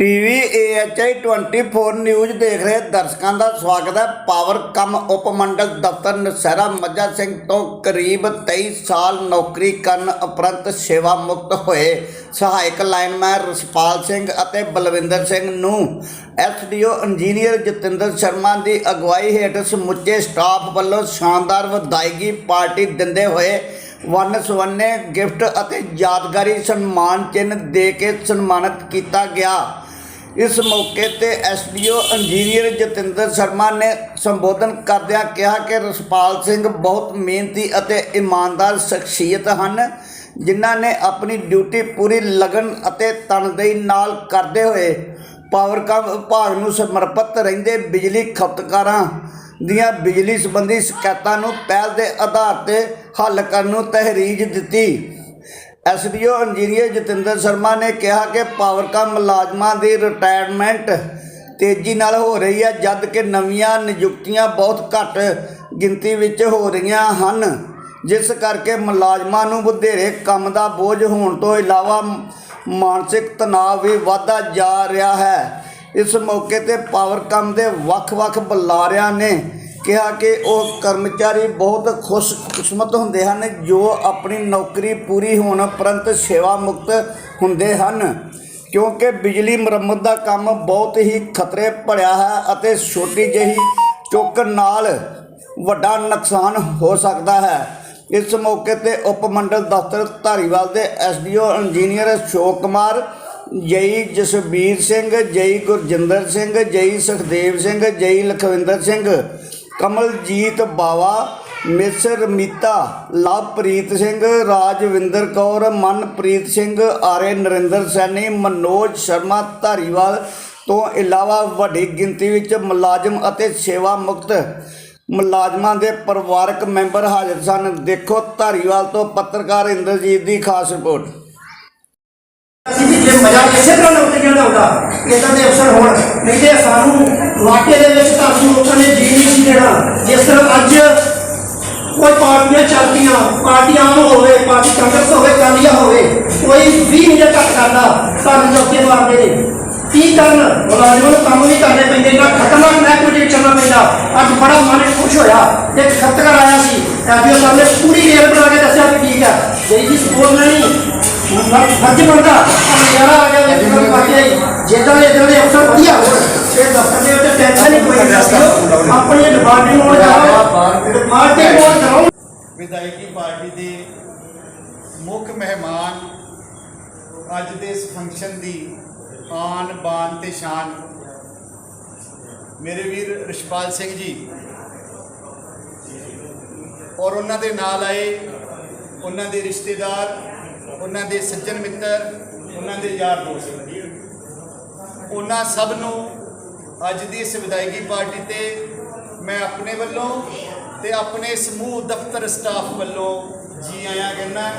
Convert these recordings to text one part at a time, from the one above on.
TV ਏਐਚਆਈ 24 news ਦੇਖ ਰਹੇ ਦਰਸ਼ਕਾਂ ਦਾ ਸਵਾਗਤ ਹੈ। ਪਾਵਰ ਕਮ ਉਪ ਮੰਡਲ ਦਫ਼ਤਰ ਨਸਹਿਰਾ ਮੱਝਾ ਸਿੰਘ ਤੋਂ ਕਰੀਬ 23 ਸਾਲ ਨੌਕਰੀ ਕਰਨ ਉਪਰੰਤ ਸੇਵਾ ਮੁਕਤ ਹੋਏ। ਸਹਾਇਕ ਲਾਈਨਮੈਨ ਰਸਪਾਲ ਸਿੰਘ ਅਤੇ ਬਲਵਿੰਦਰ ਸਿੰਘ ਨੂੰ ਐਸਡੀਓ ਇੰਜੀਨੀਅਰ ਜਤਿੰਦਰ ਸ਼ਰਮਾ ਦੀ ਅਗਵਾਈ ਹੇਠ ਸਮੁੱਚੇ ਸਟਾਫ ਵੱਲੋਂ ਸ਼ਾਨਦਾਰ ਵਧਾਈਗੀ ਪਾਰਟੀ ਦਿੰਦੇ ਹੋਏ ਵੰਨ ਸਵੰਨੇ ਗਿਫਟ ਅਤੇ ਯਾਦਗਾਰੀ ਸਨਮਾਨ ਚਿੰਨ੍ਹ ਦੇ ਕੇ ਸਨਮਾਨਿਤ ਕੀਤਾ ਗਿਆ। ਇਸ ਮੌਕੇ ਤੇ ਐਸਡੀਓ ਇੰਜੀਨੀਅਰ ਜਤਿੰਦਰ ਸ਼ਰਮਾ ਨੇ ਸੰਬੋਧਨ ਕਰਦਿਆਂ ਕਿਹਾ ਕਿ ਰਸਪਾਲ ਸਿੰਘ ਬਹੁਤ ਮਿਹਨਤੀ ਅਤੇ ਇਮਾਨਦਾਰ ਸ਼ਖਸੀਅਤ ਹਨ, ਜਿਨ੍ਹਾਂ ਨੇ ਆਪਣੀ ਡਿਊਟੀ ਪੂਰੀ ਲਗਨ ਅਤੇ ਤਨਦੇਹੀ ਨਾਲ ਕਰਦੇ ਹੋਏ ਪਾਵਰਕਾਮ ਵਿਭਾਗ ਨੂੰ ਸਮਰਪਿਤ ਰਹਿੰਦੇ ਬਿਜਲੀ ਖਪਤਕਾਰਾਂ ਦੀਆਂ ਬਿਜਲੀ ਸੰਬੰਧੀ ਸ਼ਿਕਾਇਤਾਂ ਨੂੰ ਪਹਿਲ ਦੇ ਆਧਾਰ ਤੇ ਹੱਲ ਕਰਨ ਨੂੰ ਤਹਿਰੀਜ ਦਿੱਤੀ। ਐਸਡੀਓ ਇੰਜੀਨੀਅਰ ਜਤਿੰਦਰ ਸ਼ਰਮਾ ਨੇ ਕਿਹਾ ਕਿ ਪਾਵਰਕਾਮ ਮੁਲਾਜ਼ਮਾਂ ਦੀ ਰਿਟਾਇਰਮੈਂਟ ਤੇਜ਼ੀ ਨਾਲ ਹੋ ਰਹੀ ਹੈ, ਜਦ ਕਿ ਨਵੀਆਂ ਨਿਯੁਕਤੀਆਂ ਬਹੁਤ ਘੱਟ ਗਿਣਤੀ ਵਿੱਚ ਹੋ ਰਹੀਆਂ ਹਨ, ਜਿਸ ਕਰਕੇ ਮੁਲਾਜ਼ਮਾਂ ਨੂੰ ਵਧੇਰੇ ਕੰਮ ਦਾ ਬੋਝ ਹੋਣ ਤੋਂ ਇਲਾਵਾ ਮਾਨਸਿਕ ਤਣਾਅ ਵੀ ਵਧਦਾ ਜਾ ਰਿਹਾ ਹੈ। ਇਸ ਮੌਕੇ ਤੇ ਪਾਵਰਕਾਮ ਦੇ ਵੱਖ-ਵੱਖ ਬੁਲਾਰਿਆਂ ਨੇ ਕਿਹਾ ਕਿ ਉਹ ਕਰਮਚਾਰੀ ਬਹੁਤ ਖੁਸ਼ਕਿਸਮਤ ਹੁੰਦੇ ਹਨ, ਜੋ ਆਪਣੀ ਨੌਕਰੀ ਪੂਰੀ ਹੋਣ ਉਪਰੰਤ ਸੇਵਾ ਮੁਕਤ ਹੁੰਦੇ ਹਨ। ਕਿਉਂਕਿ ਬਿਜਲੀ ਮੁਰੰਮਤ ਦਾ ਕੰਮ ਬਹੁਤ ਹੀ ਖਤਰੇ ਭਰਿਆ ਹੈ ਅਤੇ ਛੋਟੀ ਜਿਹੀ ਚੁੱਕ ਨਾਲ ਵੱਡਾ ਨੁਕਸਾਨ ਹੋ ਸਕਦਾ ਹੈ। ਇਸ ਮੌਕੇ ਤੇ ਉਪ ਮੰਡਲ ਦਫ਼ਤਰ ਧਾਰੀਵਾਲ ਦੇ ਐਸਡੀਓ ਇੰਜੀਨੀਅਰ ਅਸ਼ੋਕ ਕੁਮਾਰ ਜਈ ਜਸਬੀਰ ਸਿੰਘ ਜਈ ਗੁਰਜਿੰਦਰ ਸਿੰਘ ਜਈ ਸੁਖਦੇਵ ਸਿੰਘ ਜਈ ਲਖਵਿੰਦਰ ਸਿੰਘ ਕਮਲਜੀਤ ਬਾਵਾ ਮਿਸ ਰਮੀਤਾ ਲਵਪ੍ਰੀਤ ਸਿੰਘ, ਰਾਜਵਿੰਦਰ ਕੌਰ, ਮਨਪ੍ਰੀਤ ਸਿੰਘ, ਆਰੇ ਨਰਿੰਦਰ ਸੈਣੀ, ਮਨੋਜ ਸ਼ਰਮਾ, ਧਾਰੀਵਾਲ ਤੋਂ ਇਲਾਵਾ ਵੱਡੀ ਗਿਣਤੀ ਵਿੱਚ ਮੁਲਾਜ਼ਮ ਅਤੇ ਸੇਵਾ ਮੁਕਤ ਮੁਲਾਜ਼ਮਾਂ ਦੇ ਪਰਿਵਾਰਕ ਮੈਂਬਰ ਹਾਜ਼ਰ ਸਨ। ਦੇਖੋ ਧਾਰੀਵਾਲ ਤੋਂ ਪੱਤਰਕਾਰ ਇੰਦਰਜੀਤ ਦੀ ਖਾਸ ਰਿਪੋਰਟ। ਅਸੀਂ ਵੀ ਜੇ ਮਜ਼ਾ ਇਸੇ ਤਰ੍ਹਾਂ ਨੌਕਰੀਆਂ ਦਾ ਹੁੰਦਾ ਇਦਾਂ ਦੇ ਅਫਸਰ ਹੋਣ। ਨਹੀਂ ਤੇ ਸਾਨੂੰ ਵਾਕਿਆ ਦੇ ਵਿੱਚ ਤੁਹਾਨੂੰ ਲੋਕਾਂ ਨੇ ਜੀ ਨਹੀਂ ਸੀ ਦੇਣਾ। ਜਿਸ ਤਰ੍ਹਾਂ ਅੱਜ ਕੋਈ ਪਾਰਟੀਆਂ ਚੱਲਦੀਆਂ ਪਾਰਟੀਆਂ ਆਮ ਹੋਵੇ, ਪਾਰਟੀ ਕਾਂਗਰਸ ਹੋਵੇ, ਕਾਲੀਆ ਹੋਵੇ, ਕੋਈ ਵੀ ਨਹੀਂ ਘੱਟ ਕਰਦਾ, ਸਾਨੂੰ ਚੌਕੇ ਮਾਰਦੇ ਨੇ ਕੀ ਕਰਨ? ਮੁਲਾਜ਼ਮਾਂ ਨੂੰ ਕੰਮ ਵੀ ਕਰਨੇ ਪੈਂਦੇ ਨਾ, ਖਤਰਨਾਕ ਮਹਿਕਮੇ ਦੇ ਚੱਲਣਾ ਪੈਂਦਾ। ਅੱਜ ਬੜਾ ਮਨ ਖੁਸ਼ ਹੋਇਆ। ਤੇ ਖਤਕਰ ਆਇਆ ਸੀ ਐਡੀਓ ਸਾਹਿਬ ਨੇ ਪੂਰੀ ਰੇਲ ਬਣਾ ਕੇ ਦੱਸਿਆ ਵੀ ਠੀਕ ਹੈ। ਜੇ ਜੀ ਸਪੋਰਟ ਨਹੀਂ ਫਰਜ਼ ਬਣਦਾ ਨਜ਼ਾਰਾ ਆ ਗਿਆ ਵੇਖਣ ਨੂੰ ਜਿੱਦਾਂ ਦੇ ਇਦਾਂ ਦੇ ਅਫਸਰ ਵਧੀਆ ਹੋਣ ਇਹ ਦਫ਼ਤਰ ਦੇ ਉੱਤੇ ਟੈਨਸ਼ਨ ਨਹੀਂ ਕੋਈ ਨਹੀਂ ਆਪਣੀ ਡਿਪਾਰਟਮੈਂਟ ਨੂੰ ਜਾਓ ਡਿਪਾਰਟਮੈਂਟ ਨੂੰ ਜਾਓ ਵਿਦਾਇਗੀ ਪਾਰਟੀ ਦੇ ਮੁੱਖ ਮਹਿਮਾਨ ਅੱਜ ਦੇ ਇਸ ਫੰਕਸ਼ਨ ਦੀ ਆਨ, ਬਾਨ ਤੇ ਸ਼ਾਨ। ਮੇਰੇ ਵੀਰ ਰਿਸ਼ਪਾਲ ਸਿੰਘ ਜੀ, ਔਰ ਉਹਨਾਂ ਦੇ ਨਾਲ ਆਏ ਉਹਨਾਂ ਦੇ ਰਿਸ਼ਤੇਦਾਰ ਉਹਨਾਂ ਦੇ ਸੱਜਣ ਮਿੱਤਰ, ਉਹਨਾਂ ਦੇ ਯਾਰ ਦੋਸਤ। ਉਹਨਾਂ ਸਭ ਨੂੰ ਅੱਜ ਦੀ ਇਸ ਵਿਦਾਇਗੀ ਪਾਰਟੀ ਤੇ ਮੈਂ ਆਪਣੇ ਵੱਲੋਂ ਤੇ ਆਪਣੇ ਸਮੂਹ ਦਫ਼ਤਰ ਸਟਾਫ ਵੱਲੋਂ ਜੀ ਆਇਆਂ ਕਹਿੰਦਾ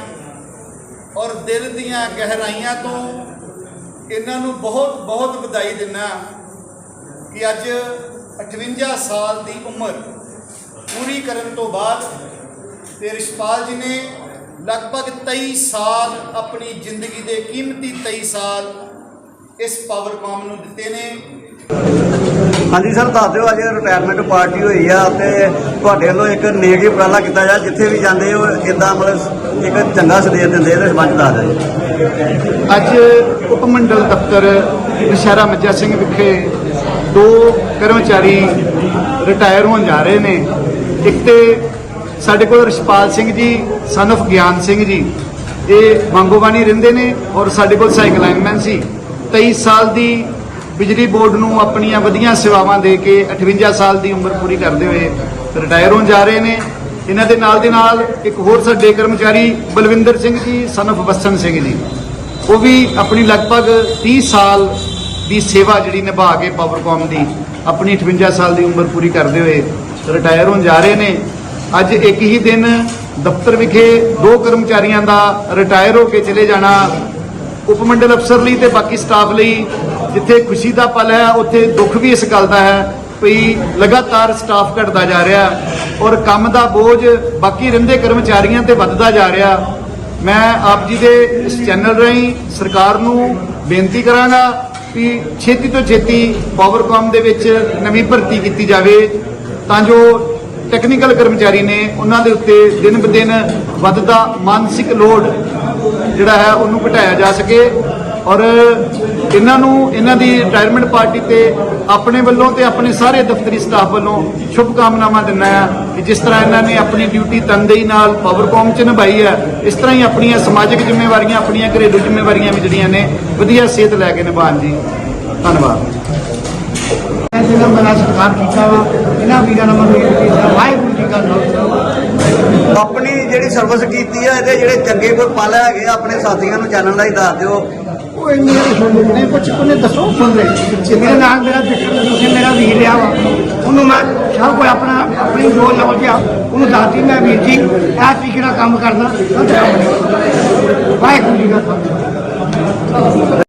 ਔਰ ਦਿਲ ਦੀਆਂ ਗਹਿਰਾਈਆਂ ਤੋਂ ਇਹਨਾਂ ਨੂੰ ਬਹੁਤ ਬਹੁਤ ਵਧਾਈ ਦਿੰਦਾ ਕਿ ਅੱਜ 58 ਸਾਲ ਦੀ ਉਮਰ ਪੂਰੀ ਕਰਨ ਤੋਂ ਬਾਅਦ ਤੇ ਰਿਸ਼ਪਾਲ ਜੀ ਨੇ ਲਗਭਗ 23 ਸਾਲ ਆਪਣੀ ਜ਼ਿੰਦਗੀ ਦੇ ਕੀਮਤੀ 23 ਸਾਲ ਇਸ ਪਾਵਰਕਾਮ ਨੂੰ ਦਿੱਤੇ ਨੇ। ਹਾਂਜੀ ਸਰ ਦੱਸ ਦਿਓ ਅੱਜ ਰਿਟਾਇਰਮੈਂਟ ਪਾਰਟੀ ਹੋਈ ਆ ਤੇ ਤੁਹਾਡੇ ਵੱਲੋਂ ਇੱਕ ਨੇਕ ਹੀ ਉਪਰਾਲਾ ਕੀਤਾ ਜਾ ਜਿੱਥੇ ਵੀ ਜਾਂਦੇ ਹੋ ਇਦਾਂ ਮਤਲਬ ਇੱਕ ਚੰਗਾ ਸੰਦੇਸ਼ ਦਿੰਦੇ ਇਹਦੇ ਸੰਬੰਧ ਦੱਸ ਦਿਓ ਜੀ। ਅੱਜ ਉਪ ਮੰਡਲ ਦਫ਼ਤਰ ਨਸ਼ਹਿਰਾ ਮੱਜਾ ਸਿੰਘ ਵਿਖੇ ਦੋ ਕਰਮਚਾਰੀ ਰਿਟਾਇਰ ਹੋਣ ਜਾ ਰਹੇ ਨੇ। ਇੱਕ ਤੇ ਸਾਡੇ ਕੋਲ ਰਿਸ਼ਪਾਲ ਸਿੰਘ ਜੀ ਸਨ of ਗਿਆਨ ਸਿੰਘ ਜੀ। ਇਹ ਮੰਗੋਵਾਨੀ ਰਹਿੰਦੇ ਨੇ ਔਰ ਸਾਡੇ ਕੋਲ ਸਾਈਕਲ ਲਾਈਨਮੈਨ ਸੀ। 23 ਸਾਲ ਦੀ ਬਿਜਲੀ ਬੋਰਡ ਨੂੰ ਆਪਣੀਆਂ ਵਧੀਆਂ ਸੇਵਾਵਾਂ ਦੇ ਕੇ 58 ਸਾਲ ਦੀ ਉਮਰ ਪੂਰੀ ਕਰਦੇ ਹੋਏ ਰਿਟਾਇਰ ਹੋਣ ਜਾ ਰਹੇ ਨੇ। ਇਹਨਾਂ ਦੇ ਨਾਲ ਦੇ ਨਾਲ ਇੱਕ ਹੋਰ ਸਾਡੇ ਕਰਮਚਾਰੀ ਬਲਵਿੰਦਰ ਸਿੰਘ ਜੀ ਸਨ of ਬੱਸਨ ਸਿੰਘ ਜੀ। ਉਹ ਵੀ ਆਪਣੀ ਲਗਭਗ 30 ਸਾਲ ਦੀ ਸੇਵਾ ਜਿਹੜੀ ਨਿਭਾ ਕੇ ਪਾਵਰਕਾਮ ਦੀ ਆਪਣੀ 58 ਸਾਲ ਦੀ ਉਮਰ ਪੂਰੀ ਕਰਦੇ ਹੋਏ ਰਿਟਾਇਰ ਹੋਣ ਜਾ ਰਹੇ ਨੇ। ਅੱਜ ਇੱਕ ਹੀ ਦਿਨ ਦਫ਼ਤਰ ਵਿਖੇ ਦੋ ਕਰਮਚਾਰੀਆਂ ਦਾ ਰਿਟਾਇਰ ਹੋ ਕੇ ਚਲੇ ਜਾਣਾ ਉਪ ਮੰਡਲ ਅਫਸਰ ਲਈ ਤੇ ਬਾਕੀ ਸਟਾਫ ਲਈ ਜਿੱਥੇ ਖੁਸ਼ੀ ਦਾ ਪਲ ਹੈ, ਉੱਥੇ ਦੁੱਖ ਵੀ ਇਸ ਗੱਲ ਦਾ ਹੈ ਵੀ ਲਗਾਤਾਰ ਸਟਾਫ ਘਟਦਾ ਜਾ ਰਿਹਾ ਔਰ ਕੰਮ ਦਾ ਬੋਝ ਬਾਕੀ ਰਹਿੰਦੇ ਕਰਮਚਾਰੀਆਂ ਤੇ ਵੱਧਦਾ ਜਾ ਰਿਹਾ। ਮੈਂ ਆਪ ਜੀ ਦੇ ਇਸ ਚੈਨਲ ਰਾਹੀਂ ਸਰਕਾਰ ਨੂੰ ਬੇਨਤੀ ਕਰਾਂਗਾ ਵੀ ਛੇਤੀ ਤੋਂ ਛੇਤੀ ਪਾਵਰਕਾਮ ਦੇ ਵਿੱਚ ਨਵੀਂ ਭਰਤੀ ਕੀਤੀ ਜਾਵੇ ਤਾਂ ਜੋ ਟੈਕਨੀਕਲ ਕਰਮਚਾਰੀ ਨੇ ਉਹਨਾਂ ਦੇ ਉੱਤੇ ਦਿਨ ਬ ਦਿਨ ਵੱਧਦਾ ਮਾਨਸਿਕ ਲੋਡ ਜਿਹੜਾ ਹੈ ਉਹਨੂੰ ਘਟਾਇਆ ਜਾ ਸਕੇ। ਔਰ ਇਹਨਾਂ ਨੂੰ ਇਹਨਾਂ ਦੀ ਰਿਟਾਇਰਮੈਂਟ ਪਾਰਟੀ ਤੇ ਆਪਣੇ ਵੱਲੋਂ ਤੇ ਆਪਣੇ ਸਾਰੇ ਦਫ਼ਤਰੀ ਸਟਾਫ ਵੱਲੋਂ ਸ਼ੁਭ ਕਾਮਨਾਵਾਂ ਦਿੰਦਾ ਆ ਕਿ ਜਿਸ ਤਰ੍ਹਾਂ ਇਹਨਾਂ ਨੇ ਆਪਣੀ ਡਿਊਟੀ ਤਨਦੇਹੀ ਨਾਲ ਪਾਵਰਕਾਮ 'ਚ ਨਿਭਾਈ ਹੈ, ਇਸ ਤਰ੍ਹਾਂ ਹੀ ਆਪਣੀਆਂ ਸਮਾਜਿਕ ਜ਼ਿੰਮੇਵਾਰੀਆਂ, ਆਪਣੀਆਂ ਘਰੇਲੂ ਜ਼ਿੰਮੇਵਾਰੀਆਂ ਵੀ ਜਿਹੜੀਆਂ ਨੇ ਵਧੀਆ ਸਿਹਤ ਲੈ ਕੇ ਨਿਭਾਉਣ ਜੀ ਧੰਨਵਾਦ। ਇਹਨਾਂ ਬੜਾ ਸਤਿਕਾਰ ਕੀਤਾ ਵਾ ਇਹਨਾਂ ਵੀਰਾਂ ਨਾਲ ਮੈਂ ਬੇਨਤੀ ਕੀਤਾ ਵਾਹਿਗੁਰੂ ਜੀ ਕਾ ਖਾਲਸਾ। ਆਪਣੀ ਜਿਹੜੀ ਸਰਵਿਸ ਕੀਤੀ ਆ ਇਹਦੇ ਜਿਹੜੇ ਚੰਗੇ ਕੋਈ ਪਲ ਹੈਗੇ ਆ, ਆਪਣੇ ਸਾਥੀਆਂ ਨੂੰ ਚਾਨਣ ਦਾ ਹੀ ਦੱਸ ਦਿਓ। ਉਹ ਇੰਨੇ ਸੁਣਦੇ। ਕੁਝ ਕੋਨੇ ਦੱਸੋ ਸੁਣਦੇ। ਮੇਰਾ ਨਾਮ ਮੇਰਾ ਬਿਕਰਮ ਤੁਸੀਂ ਮੇਰਾ ਵੀਰ ਲਿਆ ਵਾ ਉਹਨੂੰ ਮੈਂ ਸਭ ਕੋਈ ਆਪਣਾ ਆਪਣੀ ਜੋ ਲੈਵਲ ਤੇ ਆ ਉਹਨੂੰ ਦੱਸਦੀ ਮੈਂ ਵੀਰ ਜੀ ਇਹ ਤਰੀਕੇ ਨਾਲ ਕੰਮ ਕਰਨਾ। ਵਾਹਿਗੁਰੂ ਜੀ ਖਾਲਸਾ।